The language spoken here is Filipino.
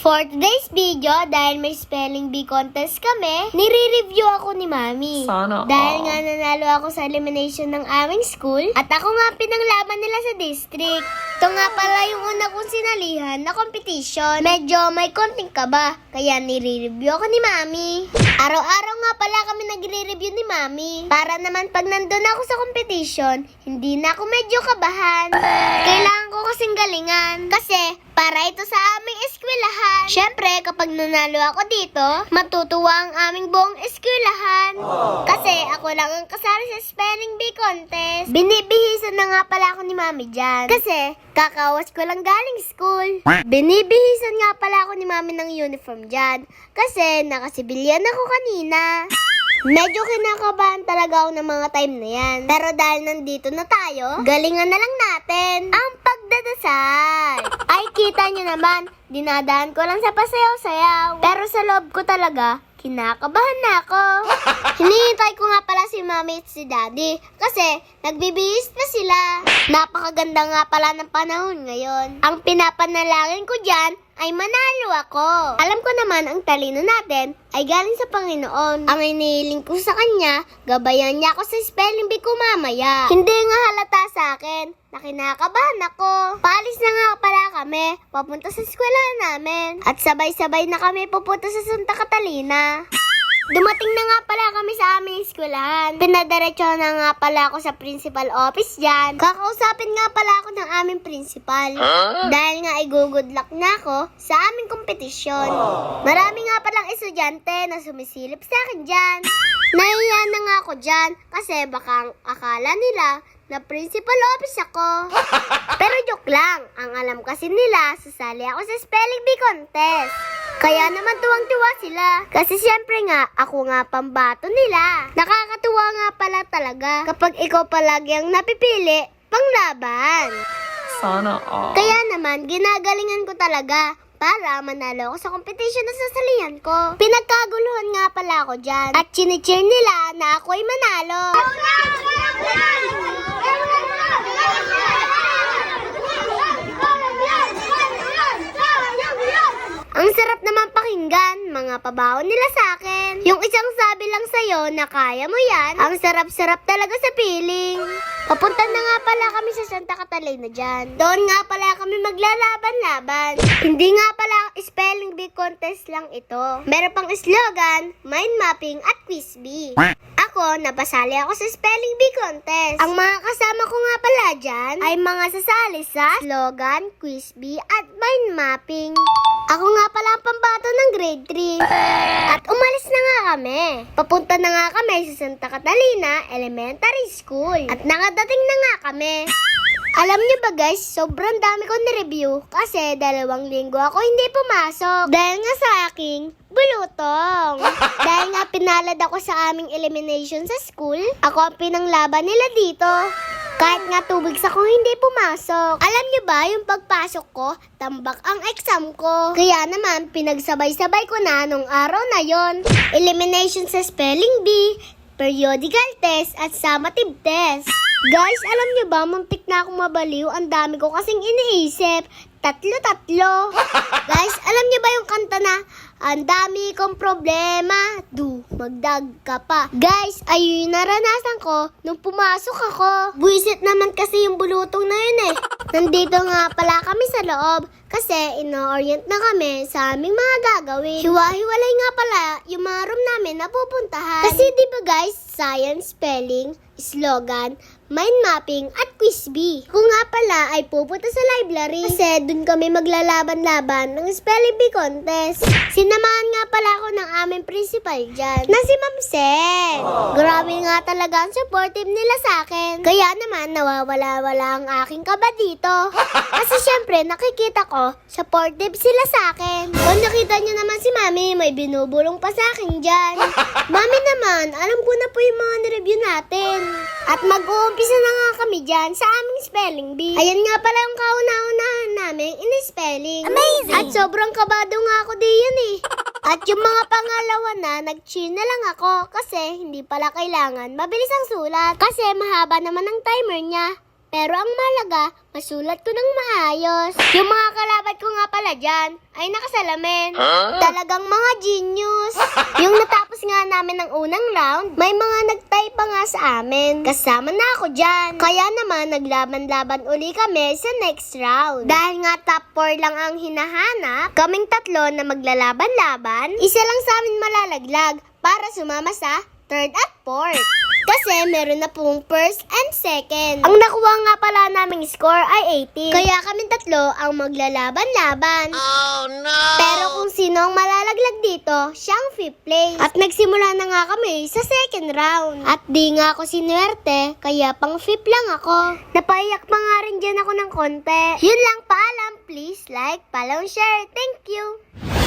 For today's video, dahil may spelling bee contest kami, nire-review ako ni Mami. Sana Dahil all. nga nanalo ako sa elimination ng aming school, at ako nga pinanglaban nila sa district. Ito nga pala yung una kong sinalihan na competition. Medyo may konting kaba, kaya nire-review ako ni Mami. Araw-araw nga pala kami nagre-review ni Mami. Para naman pag nandun ako sa competition, hindi na ako medyo kabahan. Kailangan ko kasing galingan. Kasi para ito sa aming eskwelahan. Siyempre, kapag nanalo ako dito, matutuwa ang. Kasi ako lang ang kasali sa spelling bee contest. Binibihisan na nga pala ako ni Mami dyan. Kasi, kakawas ko lang galing school. Binibihisan nga pala ako ni Mami ng uniform dyan. Kasi, nakasibilyan ako kanina. Medyo kinakabahan talaga ako ng mga time na yan. Pero dahil nandito na tayo, galingan na lang natin ang pagdadasal. Ay, kita nyo naman, dinadaan ko lang sa pasayaw-sayaw. Pero sa loob ko talaga, kinakabahan na ako. Hinihintay ko nga pala si mami at si daddy kasi nagbibihis na sila. Napakaganda nga pala ng panahon ngayon. Ang pinapanalangin ko dyan ay manalo ako. Alam ko naman ang talino natin ay galing sa Panginoon. Ang inihiling ko sa Kanya, gabayan niya ako sa spelling bee ko mamaya. Hindi nga halata sa akin na kinakabahan ako. Paalis na nga pala kami, papunta sa eskwela namin. At sabay-sabay na kami pupunta sa Santa Catalina. Dumating na nga pala kami sa aming eskwelahan. Pinadiretso na nga pala ako sa principal office dyan. Kakausapin nga pala ako ng aming principal. Dahil nga ay good luck na ako sa aming kompetisyon. Marami nga palang estudyante na sumisilip sa akin dyan. Nahiya na nga ako dyan kasi baka ang akala nila na principal office ako. Pero joke lang. Ang alam kasi nila, sasali ako sa spelling bee contest. Kaya naman tuwang-tuwa sila. Kasi siyempre nga, ako nga pambato nila. Nakakatuwa nga pala talaga kapag ikaw palagi ang napipili panglaban. Sana all. Kaya naman, ginagalingan ko talaga para manalo ako sa competition na sasalihan ko. Pinagkaguluhan nga pala ako dyan. At chinicheer nila na ako ay manalo. Ang sarap naman pakinggan, mga pabaon nila sa akin. Yung isang sabi lang sa'yo na kaya mo yan, ang sarap-sarap talaga sa piling. Papunta na nga pala kami sa Santa Catalina dyan. Doon nga pala kami maglalaban-laban. Hindi nga pala spelling bee contest lang ito. Meron pang slogan, mind mapping at quiz bee. Ako, napasali ako sa spelling bee contest. Ang mga kasama ko nga pala dyan ay mga sasali sa slogan, quiz bee at mind mapping. Ako nga pala ang pambato ng grade 3. At umalis na nga kami. Papunta na nga kami sa Santa Catalina Elementary School. At nakadating na nga kami. Alam niyo ba guys, sobrang dami ko ni-review kasi dalawang linggo ako hindi pumasok. Dahil nga sa aking bulutong. Dahil nga pinalad ako sa aming elimination sa school, ako ang pinanglaban nila dito. Kahit nga tubig sa kung hindi pumasok. Alam niyo ba, yung pagpasok ko, tambak ang exam ko. Kaya naman, pinagsabay-sabay ko na nung araw na yon. Elimination sa spelling bee, periodical test, at summative test. Guys, alam niyo ba, muntik na akong mabaliw. Ang dami ko kasing iniisip. Tatlo-tatlo. Guys, alam niyo ba yung kanta na, ang dami kong problema, du, magdag ka pa. Guys, ayun yung naranasan ko nung pumasok ako. Buisit naman kasi yung bulutong na yun eh. Nandito nga pala kami sa loob kasi ino-orient na kami sa aming mga gagawin. Hiwa-hiwalay nga pala yung mga room namin na pupuntahan. Kasi di ba guys, science, spelling, slogan, mind mapping, at quiz bee. Kung nga pala ay pupunta sa library kasi dun kami maglalaban-laban ng spelling bee contest. Sinamahan nga pala ako ng aming principal dyan na si Ma'am Sen. Grabe nga talaga ang supportive nila sa akin. Kaya naman nawawala-wala ang aking kaba dito. Kasi syempre nakikita ko supportive sila sa akin. Kung nakita niyo naman si Mami, may binubulong pa sa akin dyan. Mami naman, alam ko na po yung mga nireview natin. At mag-uumpisa na nga kami dyan sa aming spelling bee. Ayan nga pala yung kauna-unahan namin in spelling. Amazing! At sobrang kabado nga ako diyan eh. At yung mga pangalawa na, nag-chill na lang ako kasi hindi pala kailangan mabilis ang sulat. Kasi mahaba naman ang timer niya. Pero ang malaga, masulat ko ng maayos. Yung mga kalabat ko nga pala dyan, ay nakasalamin. Talagang mga genius. yung natapos nga namin ng unang round, may mga nagtype pa nga sa amin. Kasama na ako dyan. Kaya naman, naglaban-laban uli kami sa next round. Dahil nga top 4 lang ang hinahanap, kaming tatlo na maglalaban-laban, isa lang sa amin malalaglag para sumama sa third at fourth. Kasi meron na pong first and second. Ang nakuha nga pala naming score ay 18. Kaya kami tatlo ang maglalaban-laban. Oh no! Pero kung sino ang malalaglag dito, siyang fifth place. At nagsimula na nga kami sa second round. At di nga ako sinuwerte, kaya pang fifth lang ako. Napaiyak pa nga rin dyan ako ng konti. Yun lang paalam, please like, follow, share. Thank you!